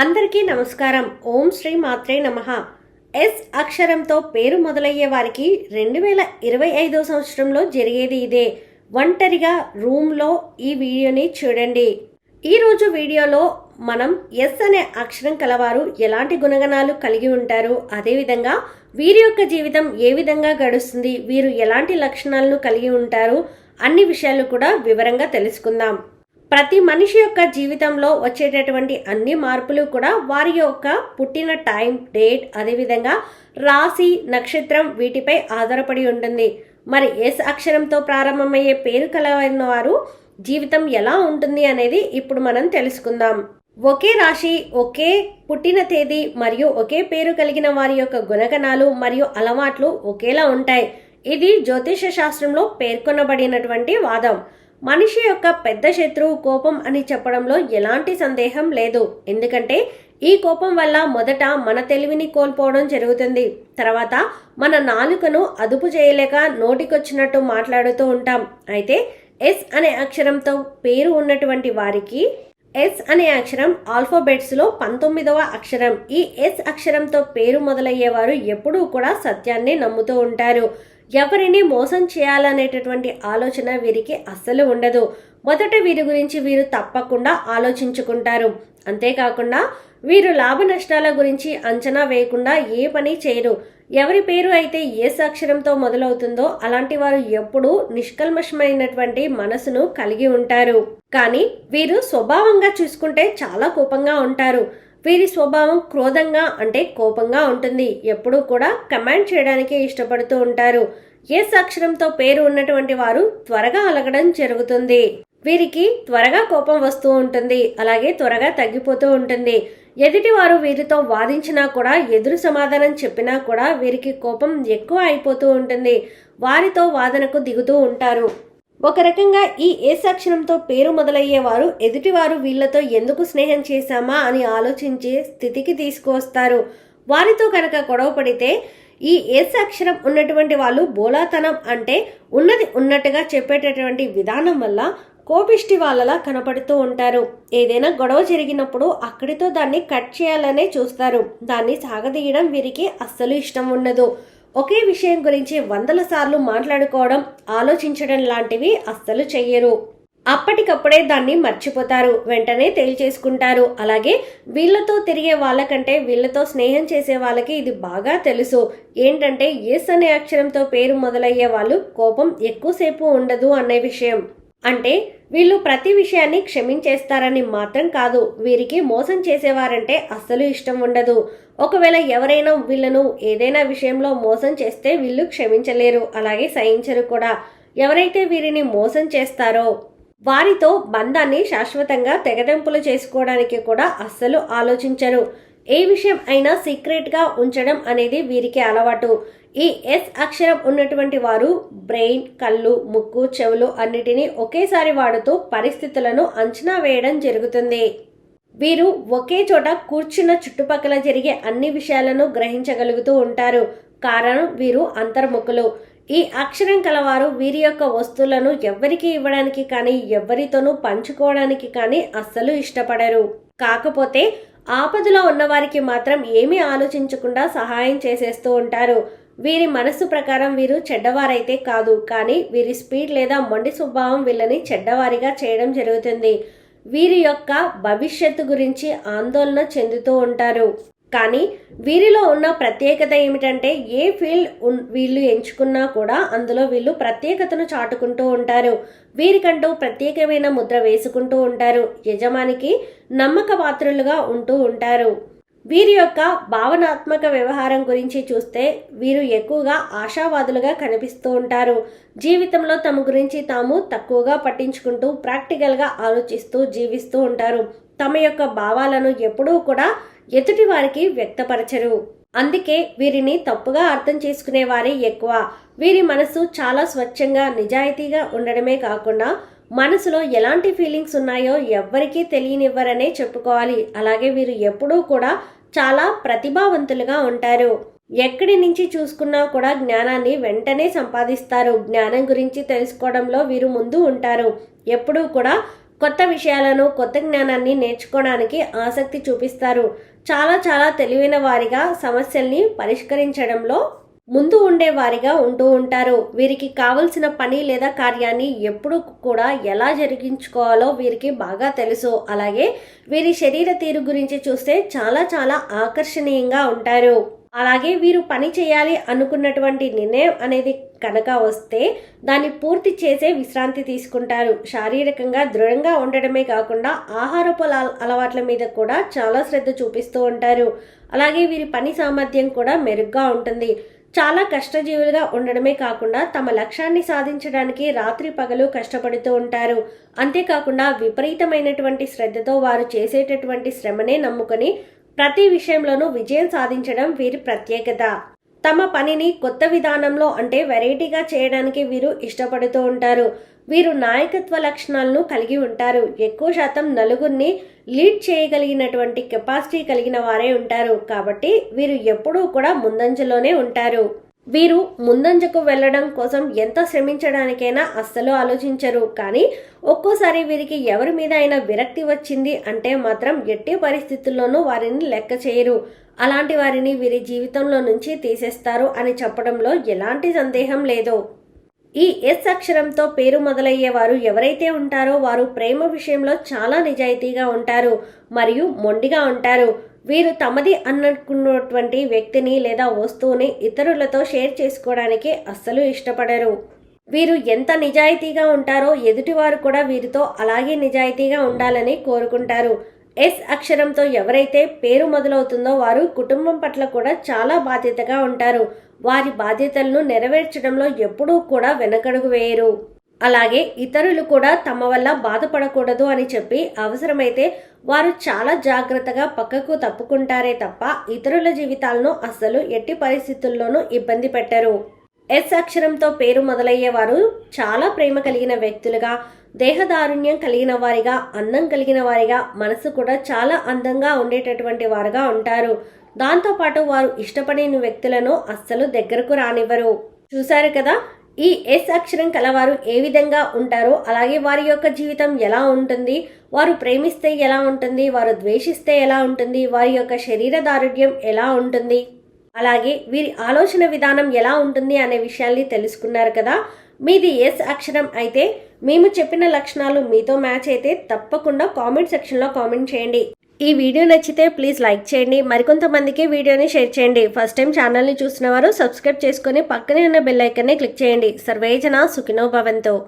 అందరికీ నమస్కారం. ఓం శ్రీ మాత్రే నమ. ఎస్ అక్షరంతో పేరు మొదలయ్యే వారికి రెండు వేల ఇరవై ఐదో సంవత్సరంలో జరిగేది ఇదే. ఒంటరిగా రూమ్లో ఈ వీడియోని చూడండి. ఈరోజు వీడియోలో మనం ఎస్ అనే అక్షరం కలవారు ఎలాంటి గుణగణాలు కలిగి ఉంటారు అదేవిధంగా వీరి యొక్క జీవితం ఏ విధంగా గడుస్తుంది వీరు ఎలాంటి లక్షణాలను కలిగి ఉంటారు అన్ని విషయాలు కూడా వివరంగా తెలుసుకుందాం. ప్రతి మనిషి యొక్క జీవితంలో వచ్చేటటువంటి అన్ని మార్పులు కూడా వారి యొక్క పుట్టిన టైం డేట్ అదేవిధంగా రాశి నక్షత్రం వీటిపై ఆధారపడి ఉంటుంది. మరి ఎస్ అక్షరంతో ప్రారంభమయ్యే పేరు కలవైన వారు జీవితం ఎలా ఉంటుంది అనేది ఇప్పుడు మనం తెలుసుకుందాం. ఒకే రాశి ఒకే పుట్టిన తేదీ మరియు ఒకే పేరు కలిగిన వారి యొక్క గుణగణాలు మరియు అలవాట్లు ఒకేలా ఉంటాయి. ఇది జ్యోతిష శాస్త్రంలో పేర్కొనబడినటువంటి వాదం. మనిషి యొక్క పెద్ద శత్రువు కోపం అని చెప్పడంలో ఎలాంటి సందేహం లేదు. ఎందుకంటే ఈ కోపం వల్ల మొదట మన తెలివిని కోల్పోవడం జరుగుతుంది. తర్వాత మన నాలుకను అదుపు చేయలేక నోటికొచ్చినట్టు మాట్లాడుతూ ఉంటాం. అయితే ఎస్ అనే అక్షరంతో పేరు ఉన్నటువంటి వారికి ఎస్ అనే అక్షరం ఆల్ఫాబెట్స్లో పంతొమ్మిదవ అక్షరం. ఈ ఎస్ అక్షరంతో పేరు మొదలయ్యేవారు ఎప్పుడూ కూడా సత్యాన్ని నమ్ముతూ ఉంటారు. ఎవరిని మోసం చేయాలనేటటువంటి ఆలోచన వీరికి అస్సలు ఉండదు. మొదట వీరి గురించి వీరు తప్పకుండా ఆలోచించుకుంటారు. అంతేకాకుండా వీరు లాభ నష్టాల గురించి అంచనా వేయకుండా ఏ పని చేయరు. ఎవరి పేరు అయితే ఏ అక్షరంతో మొదలవుతుందో అలాంటి వారు ఎప్పుడూ నిష్కల్మషమైనటువంటి మనసును కలిగి ఉంటారు. కానీ వీరు స్వభావంగా చూసుకుంటే చాలా కోపంగా ఉంటారు. వీరి స్వభావం క్రోధంగా అంటే కోపంగా ఉంటుంది. ఎప్పుడూ కూడా కమాండ్ చేయడానికి ఇష్టపడుతూ ఉంటారు. ఎస్ అక్షరంతో పేరు ఉన్నటువంటి వారు త్వరగా అలగడం జరుగుతుంది. వీరికి త్వరగా కోపం వస్తూ ఉంటుంది. అలాగే త్వరగా తగ్గిపోతూ ఉంటుంది. ఎదుటివారు వీరితో వాదించినా కూడా ఎదురు సమాధానం చెప్పినా కూడా వీరికి కోపం ఎక్కువ అయిపోతూ ఉంటుంది. వారితో వాదనకు దిగుతూ ఉంటారు. ఒక రకంగా ఈ ఏసాక్షరంతో పేరు మొదలయ్యేవారు ఎదుటివారు వీళ్ళతో ఎందుకు స్నేహం చేశామా అని ఆలోచించే స్థితికి తీసుకువస్తారు. వారితో కనుక గొడవ పడితే ఈ ఏసాక్షరం ఉన్నటువంటి వాళ్ళు బోలాతనం అంటే ఉన్నది ఉన్నట్టుగా చెప్పేటటువంటి విధానం వల్ల కోపిష్టి వాళ్ళలా కనపడుతూ ఉంటారు. ఏదైనా గొడవ జరిగినప్పుడు అక్కడితో దాన్ని కట్ చేయాలనే చూస్తారు. దాన్ని సాగదీయడం వీరికి అస్సలు ఇష్టం ఉండదు. ఒకే విషయం గురించి వందల సార్లు మాట్లాడుకోవడం ఆలోచించడం లాంటివి అస్సలు చెయ్యరు. అప్పటికప్పుడే దాన్ని మర్చిపోతారు. వెంటనే తేల్చేసుకుంటారు. అలాగే వీళ్ళతో తిరిగే వాళ్ళకంటే వీళ్ళతో స్నేహం చేసే వాళ్ళకి ఇది బాగా తెలుసు. ఏంటంటే ఎస్ అనే అక్షరంతో పేరు మొదలయ్యే వాళ్ళు కోపం ఎక్కువసేపు ఉండదు అనే విషయం. అంటే వీళ్ళు ప్రతి విషయాన్ని క్షమించేస్తారని మాత్రం కాదు. వీరికి మోసం చేసేవారంటే అస్సలు ఇష్టం ఉండదు. ఒకవేళ ఎవరైనా వీళ్ళను ఏదైనా విషయంలో మోసం చేస్తే వీళ్ళు క్షమించలేరు. అలాగే సహించరు కూడా. ఎవరైతే వీరిని మోసం చేస్తారో వారితో బంధాన్ని శాశ్వతంగా తెగదెంపులు చేసుకోవడానికి కూడా అస్సలు ఆలోచించరు. ఏ విషయం అయినా సీక్రెట్గా ఉంచడం అనేది వీరికి అలవాటు. ఈ ఎస్ అక్షరం ఉన్నటువంటి వారు బ్రెయిన్ కళ్ళు ముక్కు చెవులు అన్నిటినీ ఒకేసారి వాడుతూ పరిస్థితులను అంచనా వేయడం జరుగుతుంది. వీరు ఒకే చోట కూర్చున్న చుట్టుపక్కల జరిగే అన్ని విషయాలను గ్రహించగలుగుతూ ఉంటారు. కారణం వీరు అంతర్ముఖులు. ఈ అక్షరం కలవారు వీరి యొక్క వస్తువులను ఎవ్వరికి ఇవ్వడానికి కానీ ఎవరితోనూ పంచుకోవడానికి కానీ అస్సలు ఇష్టపడరు. కాకపోతే ఆపదలో ఉన్నవారికి మాత్రం ఏమీ ఆలోచించకుండా సహాయం చేసేస్తూ ఉంటారు. వీరి మనస్సు ప్రకారం వీరు చెడ్డవారైతే కాదు కానీ వీరి స్పీడ్ లేదా మొండి స్వభావం వీళ్ళని చెడ్డవారిగా చేయడం జరుగుతుంది. వీరి యొక్క భవిష్యత్తు గురించి ఆందోళన చెందుతూ ఉంటారు. కానీ వీరిలో ఉన్న ప్రత్యేకత ఏమిటంటే ఏ ఫీల్డ్ వీళ్ళు ఎంచుకున్నా కూడా అందులో వీళ్ళు ప్రత్యేకతను చాటుకుంటూ ఉంటారు. వీరికంటూ ప్రత్యేకమైన ముద్ర వేసుకుంటూ ఉంటారు. యజమానికి నమ్మక పాత్రులుగా ఉంటూ ఉంటారు. వీరి యొక్క భావనాత్మక వ్యవహారం గురించి చూస్తే వీరు ఎక్కువగా ఆశావాదులుగా కనిపిస్తూ ఉంటారు. జీవితంలో తమ గురించి తాము తక్కువగా పట్టించుకుంటూ ప్రాక్టికల్గా ఆలోచిస్తూ జీవిస్తూ ఉంటారు. తమ యొక్క భావాలను ఎప్పుడూ కూడా ఎదుటి వారికి వ్యక్తపరచరు. అందుకే వీరిని తప్పుగా అర్థం చేసుకునే వారే ఎక్కువ. వీరి మనసు చాలా స్వచ్ఛంగా నిజాయితీగా ఉండడమే కాకుండా మనసులో ఎలాంటి ఫీలింగ్స్ ఉన్నాయో ఎవ్వరికీ తెలియనివ్వరనే చెప్పుకోవాలి. అలాగే వీరు ఎప్పుడూ కూడా చాలా ప్రతిభావంతులుగా ఉంటారు. ఎక్కడి నుంచి చూసుకున్నా కూడా జ్ఞానాన్ని వెంటనే సంపాదిస్తారు. జ్ఞానం గురించి తెలుసుకోవడంలో వీరు ముందు ఉంటారు. ఎప్పుడూ కూడా కొత్త విషయాలను కొత్త జ్ఞానాన్ని నేర్చుకోవడానికి ఆసక్తి చూపిస్తారు. చాలా చాలా తెలివైన వారిగా సమస్యల్ని పరిష్కరించడంలో ముందు ఉండేవారిగా ఉంటూ ఉంటారు. వీరికి కావలసిన పని లేదా కార్యాన్ని ఎప్పుడు కూడా ఎలా జరిగించుకోవాలో వీరికి బాగా తెలుసు. అలాగే వీరి శరీర తీరు గురించి చూస్తే చాలా చాలా ఆకర్షణీయంగా ఉంటారు. అలాగే వీరు పని చేయాలి అనుకున్నటువంటి నిర్ణయం అనేది కనుక వస్తే దాన్ని పూర్తి చేసే విశ్రాంతి తీసుకుంటారు. శారీరకంగా దృఢంగా ఉండడమే కాకుండా ఆహారపు అలవాట్ల మీద కూడా చాలా శ్రద్ధ చూపిస్తూ ఉంటారు. అలాగే వీరి పని సామర్థ్యం కూడా మెరుగ్గా ఉంటుంది. చాలా కష్టజీవులుగా ఉండడమే కాకుండా తమ లక్ష్యాన్ని సాధించడానికి రాత్రి పగలు కష్టపడుతూ ఉంటారు. అంతేకాకుండా విపరీతమైనటువంటి శ్రద్ధతో వారు చేసేటటువంటి శ్రమనే నమ్ముకొని ప్రతి విషయంలోనూ విజయం సాధించడం వీరి ప్రత్యేకత. తమ పనిని కొత్త విధానంలో అంటే వెరైటీగా చేయడానికి వీరు ఇష్టపడుతూ ఉంటారు. వీరు నాయకత్వ లక్షణాలను కలిగి ఉంటారు. ఎక్కువ శాతం నలుగురిని లీడ్ చేయగలిగినటువంటి కెపాసిటీ కలిగిన వారే ఉంటారు. కాబట్టి వీరు ఎప్పుడూ కూడా ముందంజలోనే ఉంటారు. వీరు ముందంజకు వెళ్ళడం కోసం ఎంత శ్రమించడానికైనా అస్సలు ఆలోచించరు. కానీ ఒక్కోసారి వీరికి ఎవరి మీద అయినా విరక్తి వచ్చింది అంటే మాత్రం ఎట్టి పరిస్థితుల్లోనూ వారిని లెక్క చేయరు. అలాంటి వారిని వీరి జీవితంలో నుంచి తీసేస్తారు అని చెప్పడంలో ఎలాంటి సందేహం లేదు. ఈ ఎస్ అక్షరంతో పేరు మొదలయ్యే వారు ఎవరైతే ఉంటారో వారు ప్రేమ విషయంలో చాలా నిజాయితీగా ఉంటారు మరియు మొండిగా ఉంటారు. వీరు తమది అన్నట్టుకున్నటువంటి వ్యక్తిని లేదా వస్తువుని ఇతరులతో షేర్ చేసుకోవడానికి అస్సలు ఇష్టపడరు. వీరు ఎంత నిజాయితీగా ఉంటారో ఎదుటివారు కూడా వీరితో అలాగే నిజాయితీగా ఉండాలని కోరుకుంటారు. ఎస్ అక్షరంతో ఎవరైతే పేరు మొదలవుతుందో వారు కుటుంబం పట్ల కూడా చాలా బాధ్యతగా ఉంటారు. వారి బాధ్యతలను నెరవేర్చడంలో ఎప్పుడూ కూడా వెనకడుగు వేయరు. అలాగే ఇతరులు కూడా తమ వల్ల బాధపడకూడదు అని చెప్పి అవసరమైతే వారు చాలా జాగ్రత్తగా పక్కకు తప్పుకుంటారే తప్ప ఇతరుల జీవితాలను అస్సలు ఎట్టి పరిస్థితుల్లోనూ ఇబ్బంది పెట్టరు. ఎస్ అక్షరంతో పేరు మొదలయ్యే వారు చాలా ప్రేమ కలిగిన వ్యక్తులుగా దేహదారుణ్యం కలిగిన వారిగా అందం కలిగిన వారిగా మనసు కూడా చాలా అందంగా ఉండేటటువంటి వారుగా ఉంటారు. దాంతోపాటు వారు ఇష్టపడిన వ్యక్తులను అస్సలు దగ్గరకు రానివ్వరు. చూశారు కదా ఈ ఎస్ అక్షరం కలవారు ఏ విధంగా ఉంటారో అలాగే వారి యొక్క జీవితం ఎలా ఉంటుంది వారు ప్రేమిస్తే ఎలా ఉంటుంది వారు ద్వేషిస్తే ఎలా ఉంటుంది వారి యొక్క శరీర దారుఢ్యం ఎలా ఉంటుంది అలాగే వీరి ఆలోచన విధానం ఎలా ఉంటుంది అనే విషయాల్ని తెలుసుకున్నారు కదా. మీది ఎస్ అక్షరం అయితే మేము చెప్పిన లక్షణాలు మీతో మ్యాచ్ అయితే తప్పకుండా కామెంట్ సెక్షన్లో కామెంట్ చేయండి. ఈ వీడియో నచ్చితే ప్లీజ్ లైక్ చేయండి. మరికొంతమందికి వీడియోని షేర్ చేయండి. ఫస్ట్ టైం ఛానల్ని చూసిన వారు సబ్స్క్రైబ్ చేసుకొని పక్కనే ఉన్న బెల్ ఐకన్ని క్లిక్ చేయండి. సర్వేజన సుఖినో భవంతో.